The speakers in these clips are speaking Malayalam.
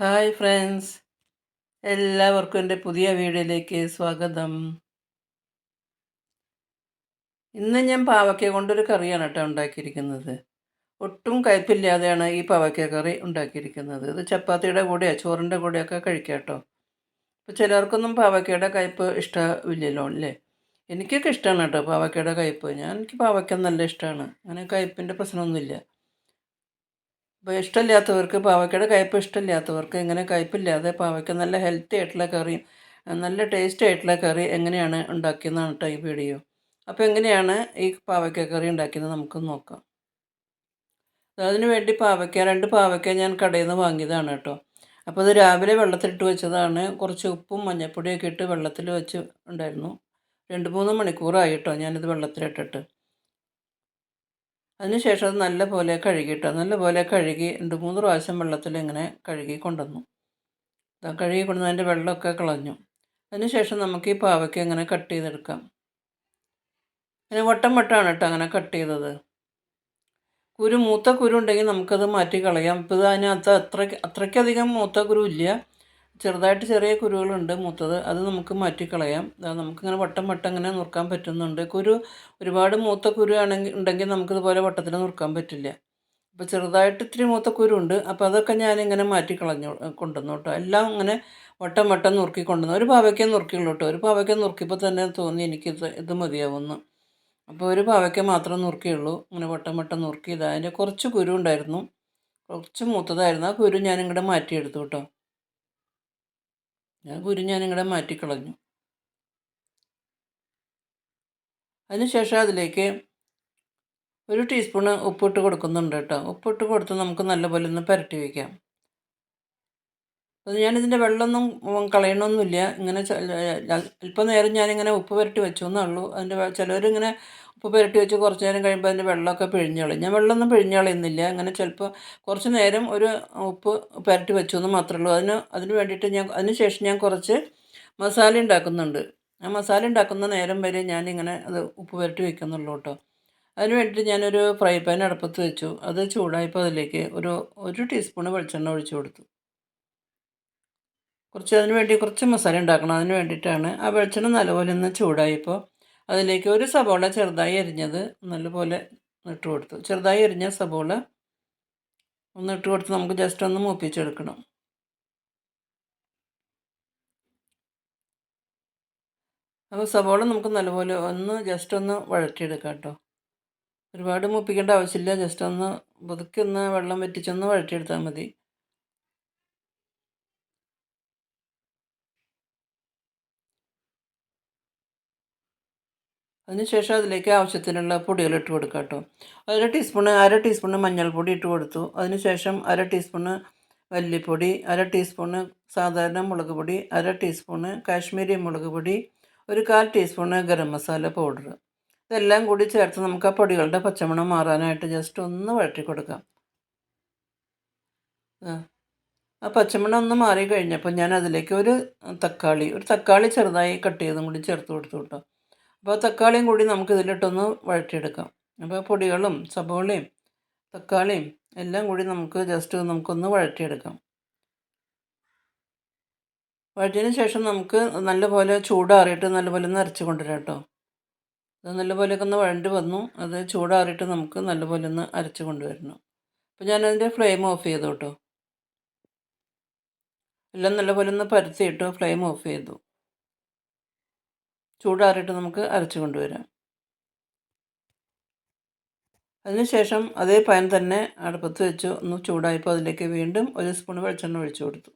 Hi friends. എല്ലാവർക്കും എന്റെ പുതിയ വീഡിയോയിലേക്ക് സ്വാഗതം. ഇന്ന് ഞാൻ പാവയ്ക്ക കൊണ്ടൊരു കറിയാണ് കേട്ടോ ഉണ്ടാക്കിയിരിക്കുന്നത്. ഒട്ടും കയ്പില്ലാതെയാണ് ഈ പാവയ്ക്ക കറി ഉണ്ടാക്കിയിരിക്കുന്നത്. ഇത് ചപ്പാത്തിയുടെ കൂടെയോ ചോറിന്റെ കൂടെയൊക്കെ കഴിക്കാം കേട്ടോ. അപ്പോൾ ചിലർക്കൊന്നും പാവയ്ക്കയുടെ കയ്പ് ഇഷ്ടമില്ലല്ലോ അല്ലേ? എനിക്കൊക്കെ ഇഷ്ടമാണ് കേട്ടോ പാവയ്ക്കയുടെ കയ്പ് ഞാൻ എനിക്ക് പാവയ്ക്ക നല്ല ഇഷ്ടമാണ്. അങ്ങനെ കയ്പ്പിന്റെ പ്രശ്നമൊന്നുമില്ല. അപ്പോൾ ഇഷ്ടമില്ലാത്തവർക്ക് പാവയ്ക്കയുടെ കയ്പ്പ് ഇഷ്ടമില്ലാത്തവർക്ക് ഇങ്ങനെ കയ്പ്പില്ലാതെ പാവയ്ക്ക നല്ല ഹെൽത്തി ആയിട്ടുള്ള കറി നല്ല ടേസ്റ്റ് ആയിട്ടുള്ള കറി എങ്ങനെയാണ് ഉണ്ടാക്കിയതെന്നാണ് കേട്ടോ ഈ വീഡിയോ അപ്പോൾ എങ്ങനെയാണ് ഈ പാവയ്ക്ക കറി ഉണ്ടാക്കിയത് നമുക്ക് നോക്കാം. അതിന് വേണ്ടി പാവയ്ക്ക രണ്ട് പാവയ്ക്ക ഞാൻ കടയിൽ നിന്ന് വാങ്ങിയതാണ് കേട്ടോ അപ്പോൾ അത് രാവിലെ വെള്ളത്തിലിട്ട് വെച്ചതാണ്. കുറച്ച് ഉപ്പും മഞ്ഞൾപ്പൊടിയൊക്കെ ഇട്ട് വെള്ളത്തിൽ വെച്ച് ഉണ്ടായിരുന്നു. രണ്ട് മൂന്ന് മണിക്കൂറായി കേട്ടോ ഞാനിത് വെള്ളത്തിലിട്ടിട്ട്. അതിനുശേഷം അത് നല്ല പോലെ കഴുകിയിട്ട് നല്ല പോലെ കഴുകി രണ്ട് മൂന്ന് പ്രാവശ്യം വെള്ളത്തിൽ ഇങ്ങനെ കഴുകി കൊണ്ടുവന്നു. കഴുകി കൊണ്ടുവന്ന് അതിന്റെ വെള്ളമൊക്കെ കളഞ്ഞു. അതിനുശേഷം നമുക്ക് ഈ പാവയ്ക്ക് ഇങ്ങനെ കട്ട് ചെയ്തെടുക്കാം. പിന്നെ വട്ടം വട്ടമാണ് കേട്ടോ അങ്ങനെ കട്ട് ചെയ്തത്. കുരു മൂത്ത കുരു ഉണ്ടെങ്കിൽ നമുക്കത് മാറ്റി കളയാം. ഇപ്പോൾ അതിനകത്ത് അത്ര അത്രയ്ക്കധികം മൂത്ത കുരു ഇല്ല. ചെറുതായിട്ട് ചെറിയ കുരുകളുണ്ട്. മൂത്തത് അത് നമുക്ക് മാറ്റിക്കളയാം. നമുക്കിങ്ങനെ വട്ടം വട്ടം ഇങ്ങനെ നുറുക്കാൻ പറ്റുന്നുണ്ട്. കുരു ഒരുപാട് മൂത്ത കുരു ആണെങ്കിൽ ഉണ്ടെങ്കിൽ നമുക്കിതുപോലെ വട്ടത്തിൽ നുറുക്കാൻ പറ്റില്ല. അപ്പോൾ ചെറുതായിട്ട് ഇത്തിരി മൂത്ത കുരുണ്ട്. അപ്പോൾ അതൊക്കെ ഞാനിങ്ങനെ മാറ്റിക്കളഞ്ഞു കൊണ്ടുവന്നു കേട്ടോ. എല്ലാം ഇങ്ങനെ വട്ടം വട്ടം നുറുക്കി കൊണ്ടുവന്നു. ഒരു പാവയ്ക്ക നുറുക്കിയുള്ളൂ കേട്ടോ. ഒരു പാവയ്ക്ക നുറുക്കിയപ്പോൾ തന്നെ തോന്നി എനിക്ക് ഇത് ഇത് മതിയാവുന്നു അപ്പോൾ ഒരു പാവയ്ക്ക മാത്രം നുറുക്കിയുള്ളൂ. ഇങ്ങനെ വട്ടം വട്ടം നുറുക്കിയത്. അതിന്റെ കുറച്ച് കുരു ഉണ്ടായിരുന്നു. കുറച്ച് മൂത്തതായിരുന്നു. ആ കുരു ഞാനിങ്ങോട്ട് മാറ്റിയെടുത്തു കേട്ടോ. ഞാൻ കുരു മാറ്റിക്കളഞ്ഞു. അതിനുശേഷം അതിലേക്ക് ഒരു ടീസ്പൂണ് ഉപ്പിട്ട് കൊടുക്കുന്നുണ്ട് കേട്ടോ. ഉപ്പിട്ട് കൊടുത്ത് നമുക്ക് നല്ലപോലെ ഒന്ന് പുരട്ടി വയ്ക്കാം അത് ഞാനിതിന്റെ വെള്ളമൊന്നും കളയണമൊന്നുമില്ല ഇങ്ങനെ അല്പം നേരം ഞാനിങ്ങനെ ഉപ്പ് പുരട്ടി വെച്ചു എന്നേ ഉള്ളൂ അതിന്റെ ചിലവരിങ്ങനെ ഉപ്പ് പുരട്ടി വെച്ച് കുറച്ച് നേരം കഴിയുമ്പോൾ അതിന്റെ വെള്ളമൊക്കെ പിഴിഞ്ഞോളും. ഞാൻ വെള്ളമൊന്നും പിഴിഞ്ഞോളുന്നില്ല അങ്ങനെ ചിലപ്പോൾ കുറച്ച് നേരം ഒരു ഉപ്പ് പുരട്ടി വെച്ചു എന്ന് മാത്രമേ ഉള്ളൂ അതിന് അതിന് വേണ്ടിയിട്ട് ഞാൻ അതിന് ശേഷം ഞാൻ കുറച്ച് മസാല ഉണ്ടാക്കുന്നുണ്ട്. ആ മസാല ഉണ്ടാക്കുന്ന നേരം വരെ ഞാനിങ്ങനെ അത് ഉപ്പ് പുരട്ടി വെക്കുന്നുള്ളൂ കേട്ടോ. അതിന് വേണ്ടിയിട്ട് ഞാനൊരു ഫ്രൈ പാൻ അടുപ്പത്ത് വെച്ചു. അത് ചൂടായപ്പോൾ അതിലേക്ക് ഒരു ഒരു ടീസ്പൂൺ വെളിച്ചെണ്ണ ഒഴിച്ചു കൊടുത്തു. കുറച്ച് അതിന് വേണ്ടി കുറച്ച് മസാല ഉണ്ടാക്കണം. അതിന് വേണ്ടിയിട്ടാണ് ആ വെളിച്ചെണ്ണ നല്ലപോലെ ഒന്ന് ചൂടായപ്പോൾ അതിലേക്ക് ഒരു സബോള ചെറുതായി അരിഞ്ഞത് നല്ലപോലെ ഇട്ട് കൊടുത്തു. ചെറുതായി അരിഞ്ഞ സബോള ഒന്ന് ഇട്ട് കൊടുത്ത് നമുക്ക് ജസ്റ്റ് ഒന്ന് മൂപ്പിച്ചെടുക്കണം. അപ്പോൾ സബോള നമുക്ക് നല്ലപോലെ ഒന്ന് ജസ്റ്റ് ഒന്ന് വഴറ്റിയെടുക്കാം കേട്ടോ. ഒരുപാട് മൂപ്പിക്കേണ്ട ആവശ്യമില്ല. ജസ്റ്റ് ഒന്ന് പുതുക്കി ഒന്ന് വെള്ളം വറ്റിച്ചൊന്ന് വഴറ്റിയെടുത്താൽ മതി. അതിനുശേഷം അതിലേക്ക് ആവശ്യത്തിനുള്ള പൊടികൾ ഇട്ട് കൊടുക്കുക കേട്ടോ. അര ടീസ്പൂണ് അര ടീസ്പൂണ് മഞ്ഞൾപ്പൊടി ഇട്ട് കൊടുത്തു. അതിനുശേഷം അര ടീസ്പൂണ് മല്ലിപ്പൊടി അര ടീസ്പൂണ് സാധാരണ മുളക് പൊടി അര ടീസ്പൂണ് കാശ്മീരി മുളക് പൊടി ഒരു കാൽ ടീസ്പൂണ് ഗരം മസാല പൗഡർ ഇതെല്ലാം കൂടി ചേർത്ത് നമുക്ക് ആ പൊടികളുടെ പച്ചമണം മാറാനായിട്ട് ജസ്റ്റ് ഒന്ന് വഴറ്റി കൊടുക്കാം. ആ പച്ചമണം ഒന്ന് മാറി കഴിഞ്ഞപ്പോൾ ഞാൻ അതിലേക്ക് ഒരു തക്കാളി ഒരു തക്കാളി ചെറുതായി കട്ട് ചെയ്തും കൂടി ചേർത്ത് കൊടുത്തു കേട്ടോ. അപ്പോൾ തക്കാളിയും കൂടി നമുക്ക് ഇതിലിട്ടൊന്ന് വഴറ്റിയെടുക്കാം. അപ്പോൾ പൊടികളും സബോളയും തക്കാളിയും എല്ലാം കൂടി നമുക്ക് ജസ്റ്റ് നമുക്കൊന്ന് വഴറ്റിയെടുക്കാം. വഴറ്റിയതിന് ശേഷം നമുക്ക് നല്ലപോലെ ചൂടാറിയിട്ട് നല്ലപോലെ ഒന്ന് അരച്ച് കൊണ്ടുവരാം കേട്ടോ. അത് നല്ലപോലെയൊക്കെ ഒന്ന് വഴണ്ട് വന്നു. അത് ചൂടാറിയിട്ട് നമുക്ക് നല്ലപോലെ ഒന്ന് അരച്ച് കൊണ്ടുവരണം. അപ്പോൾ ഞാനതിന്റെ ഫ്ലെയിം ഓഫ് ചെയ്തു കേട്ടോ. എല്ലാം നല്ലപോലെ ഒന്ന് പരത്തിയിട്ട് ഫ്ലെയിം ഓഫ് ചെയ്തു. ചൂടാറിയിട്ട് നമുക്ക് അരച്ച് കൊണ്ടുവരാം. അതിനുശേഷം അതേ പാൻ തന്നെ അടുപ്പത്ത് വെച്ച് ഒന്ന് ചൂടായപ്പോൾ അതിലേക്ക് വീണ്ടും ഒരു സ്പൂൺ വെളിച്ചെണ്ണ ഒഴിച്ചു കൊടുത്തു.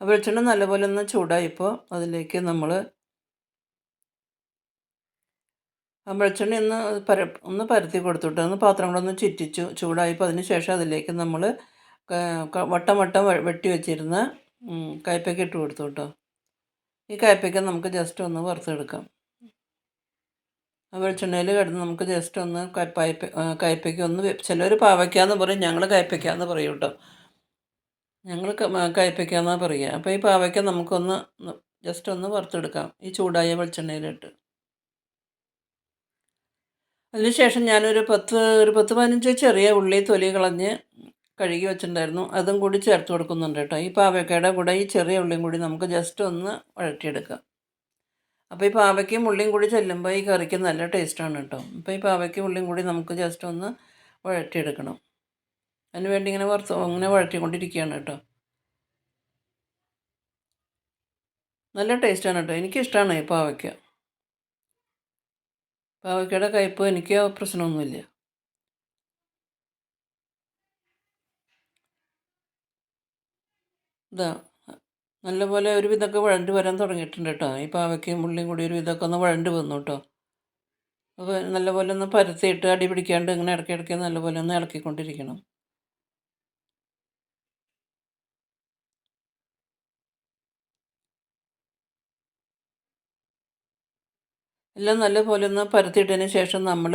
ആ വെളിച്ചെണ്ണ നല്ലപോലെ ഒന്ന് ചൂടായപ്പോൾ അതിലേക്ക് നമ്മൾ ആ വെളിച്ചെണ്ണ ഒന്ന് പര ഒന്ന് പരത്തി കൊടുത്തിട്ട് ഒന്ന് പാത്രം കൂടെ ഒന്ന് ചുറ്റിച്ചു. ചൂടായപ്പോൾ അതിന് ശേഷം അതിലേക്ക് നമ്മൾ വട്ടം വട്ടം വെട്ടി വെച്ചിരുന്ന കയ്പയ്ക്ക് ഇട്ട് കൊടുത്തു കേട്ടോ. ഈ കയ്പ്പയ്ക്ക നമുക്ക് ജസ്റ്റ് ഒന്ന് വറുത്തെടുക്കാം. വെളിച്ചെണ്ണയിൽ കിടന്ന് നമുക്ക് ജസ്റ്റ് ഒന്ന് കയ്പ കയ്പ്പയ്ക്ക ഒന്ന് ചിലർ പാവയ്ക്കാന്ന് പറയും ഞങ്ങൾ കയ്പ്പയ്ക്കാന്ന് പറയും കേട്ടോ. ഞങ്ങൾ കയ്പ്പയ്ക്കാന്നാണ് പറയുക അപ്പോൾ ഈ പാവയ്ക്ക നമുക്കൊന്ന് ജസ്റ്റ് ഒന്ന് വറുത്തെടുക്കാം ഈ ചൂടായ വെളിച്ചെണ്ണയിലിട്ട്. അതിനുശേഷം ഞാനൊരു പത്ത് ഒരു പത്ത് പതിനഞ്ച് ചെറിയ ഉള്ളി തൊലി കളഞ്ഞ് കഴുകി വെച്ചിട്ടുണ്ടായിരുന്നു. അതും കൂടി ചേർത്ത് കൊടുക്കുന്നുണ്ട് കേട്ടോ. ഈ പാവയ്ക്കയുടെ കൂടെ ഈ ചെറിയ ഉള്ളിയും കൂടി നമുക്ക് ജസ്റ്റ് ഒന്ന് വഴറ്റിയെടുക്കാം. അപ്പോൾ ഈ പാവയ്ക്കും ഉള്ളിയും കൂടി ചെല്ലുമ്പോൾ ഈ കറിക്ക് നല്ല ടേസ്റ്റാണ് കേട്ടോ. അപ്പോൾ ഈ പാവയ്ക്കും ഉള്ളിയും കൂടി നമുക്ക് ജസ്റ്റ് ഒന്ന് വഴറ്റിയെടുക്കണം. അതിന് വേണ്ടി ഇങ്ങനെ വറുത്ത് ഇങ്ങനെ വഴറ്റിക്കൊണ്ടിരിക്കുകയാണ് കേട്ടോ. നല്ല ടേസ്റ്റാണ് കേട്ടോ. എനിക്കിഷ്ടമാണ് ഈ പാവയ്ക്ക. പാവയ്ക്കയുടെ കയ്പ്പ് എനിക്ക് പ്രശ്നമൊന്നുമില്ല. ഇതാ നല്ലപോലെ ഒരു വിധമൊക്കെ വഴണ്ട് വരാൻ തുടങ്ങിയിട്ടുണ്ട് കേട്ടോ. ഈ പാവയ്ക്കും ഉള്ളിയും കൂടി ഒരു വിധമൊക്കെ ഒന്ന് വഴണ്ട് വന്നു കേട്ടോ. അപ്പോൾ നല്ലപോലെ ഒന്ന് പരത്തിയിട്ട് അടി പിടിക്കാണ്ട് ഇങ്ങനെ ഇടയ്ക്ക് ഇടയ്ക്ക് നല്ലപോലെ ഒന്ന് ഇളക്കിക്കൊണ്ടിരിക്കണം. എല്ലാം നല്ലപോലെ ഒന്ന് പരത്തിയിട്ടതിന് ശേഷം നമ്മൾ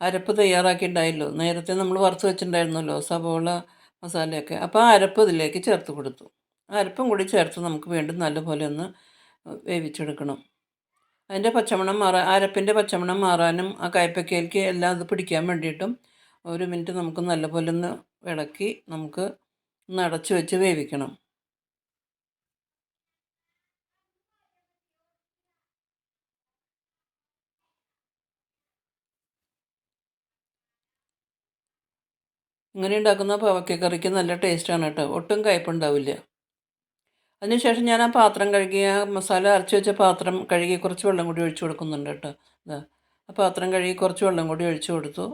അരപ്പ് തയ്യാറാക്കിയിട്ടുണ്ടായല്ലോ. നേരത്തെ നമ്മൾ വറുത്ത് വെച്ചിട്ടുണ്ടായിരുന്നല്ലോ സവോള മസാലയൊക്കെ. അപ്പോൾ ആ അരപ്പ് ഇതിലേക്ക് ചേർത്ത് കൊടുത്തു. അരപ്പും കൂടി ചേർത്ത് നമുക്ക് വീണ്ടും നല്ലപോലെ ഒന്ന് വേവിച്ചെടുക്കണം. അതിന്റെ പച്ചമണം മാറാൻ അരപ്പിന്റെ പച്ചമണം മാറാനും ആ കയ്പ്പയ്ക്കയിലേക്ക് എല്ലാം അത് പിടിക്കാൻ വേണ്ടിയിട്ടും ഒരു മിനിറ്റ് നമുക്ക് നല്ലപോലെ ഒന്ന് ഇളക്കി നമുക്ക് ഒന്ന് അടച്ചു വെച്ച് വേവിക്കണം. ഇങ്ങനെ ഉണ്ടാക്കുന്ന പവക്കക്കറിക്ക് കറിക്ക് നല്ല ടേസ്റ്റാണ് കേട്ടോ. ഒട്ടും കയ്പുണ്ടാവില്ല. അതിനുശേഷം ഞാൻ ആ പാത്രം കഴുകി ആ മസാല അരച്ച് വെച്ച പാത്രം കഴുകി കുറച്ച് വെള്ളം കൂടി ഒഴിച്ചു കൊടുക്കുന്നുണ്ട് കേട്ടോ. ഇതാ ആ പാത്രം കഴുകി കുറച്ച് വെള്ളം കൂടി ഒഴിച്ചു കൊടുത്തു.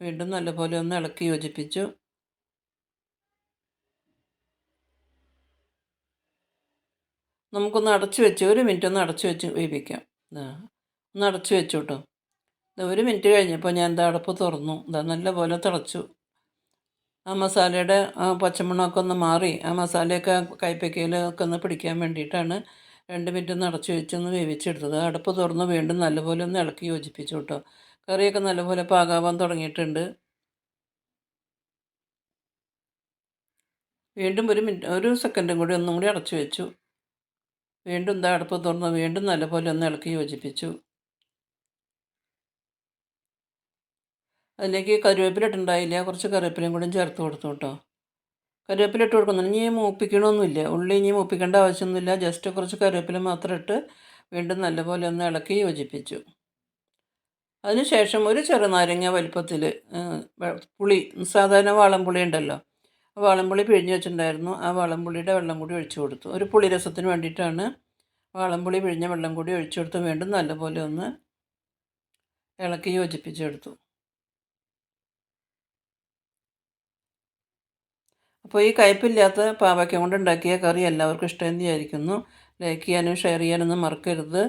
വീണ്ടും നല്ലപോലെ ഒന്ന് ഇളക്കി യോജിപ്പിച്ചു. നമുക്കൊന്ന് അടച്ചു വെച്ച് ഒരു മിനിറ്റ് ഒന്ന് അടച്ചു വെച്ച് വേവിക്കാം. ഒന്ന് അടച്ചു വെച്ചു കേട്ടോ. ഒരു മിനിറ്റ് കഴിഞ്ഞപ്പോൾ ഞാൻ എന്താ അടപ്പ് തുറന്നു. ഇതാ നല്ലപോലെ തിളച്ചു. ആ മസാലയുടെ പച്ചമണമൊക്കെ ഒന്ന് മാറി ആ മസാലയൊക്കെ കൈപ്പക്കയിലൊക്കെ ഒന്ന് പിടിക്കാൻ വേണ്ടിയിട്ടാണ് രണ്ട് മിനിറ്റ് ഒന്ന് അടച്ചു വെച്ചൊന്ന് വേവിച്ചെടുത്തത്. അടുപ്പ് തുറന്ന് വീണ്ടും നല്ലപോലെ ഒന്ന് ഇളക്കി യോജിപ്പിച്ചു കേട്ടോ. കറിയൊക്കെ നല്ലപോലെ പാകാവാൻ തുടങ്ങിയിട്ടുണ്ട്. വീണ്ടും ഒരു മിനിറ്റ് ഒരു സെക്കൻഡും കൂടി ഒന്നും കൂടി അടച്ചു വെച്ചു. വീണ്ടും എന്താ അടുപ്പ് തുറന്ന് വീണ്ടും നല്ലപോലെ ഒന്ന് ഇളക്കി യോജിപ്പിച്ചു. അതിലേക്ക് കറിവേപ്പില ഇട്ടുണ്ടായില്ല കുറച്ച് കറിവേപ്പിലയും കൂടി ചേർത്ത് കൊടുത്തു കേട്ടോ. കറിവേപ്പില ഇട്ട് കൊടുക്കുന്നു. ഇനി മൂപ്പിക്കണമൊന്നുമില്ല. ഉള്ളി ഇനി മൂപ്പിക്കേണ്ട ആവശ്യമൊന്നുമില്ല. ജസ്റ്റ് കുറച്ച് കറിവേപ്പില മാത്രം ഇട്ട് വീണ്ടും നല്ലപോലെ ഒന്ന് ഇളക്കി യോജിപ്പിച്ചു. അതിനുശേഷം ഒരു ചെറുനാരങ്ങ വലിപ്പത്തിൽ പുളി സാധാരണ വാളംപുളി ഉണ്ടല്ലോ. ആ വാളംപുളി പിഴിഞ്ഞ് വെച്ചിട്ടുണ്ടായിരുന്നു. ആ വാളംപുളിയുടെ വെള്ളം കൂടി ഒഴിച്ചു കൊടുത്തു. ഒരു പുളി രസത്തിന് വേണ്ടിയിട്ടാണ് വാളംപുളി പിഴിഞ്ഞ വെള്ളം കൂടി ഒഴിച്ചു കൊടുത്ത് വീണ്ടും നല്ലപോലെ ഒന്ന് ഇളക്കി യോജിപ്പിച്ചെടുത്തു. അപ്പോൾ ഈ കയ്പില്ലാത്ത പാവയ്ക്ക കൊണ്ടുണ്ടാക്കിയ കറി എല്ലാവർക്കും ഇഷ്ടമെന്ന് വിചാരിക്കുന്നു. ലൈക്ക് ചെയ്യാനും ഷെയർ ചെയ്യാനൊന്നും മറക്കരുത്.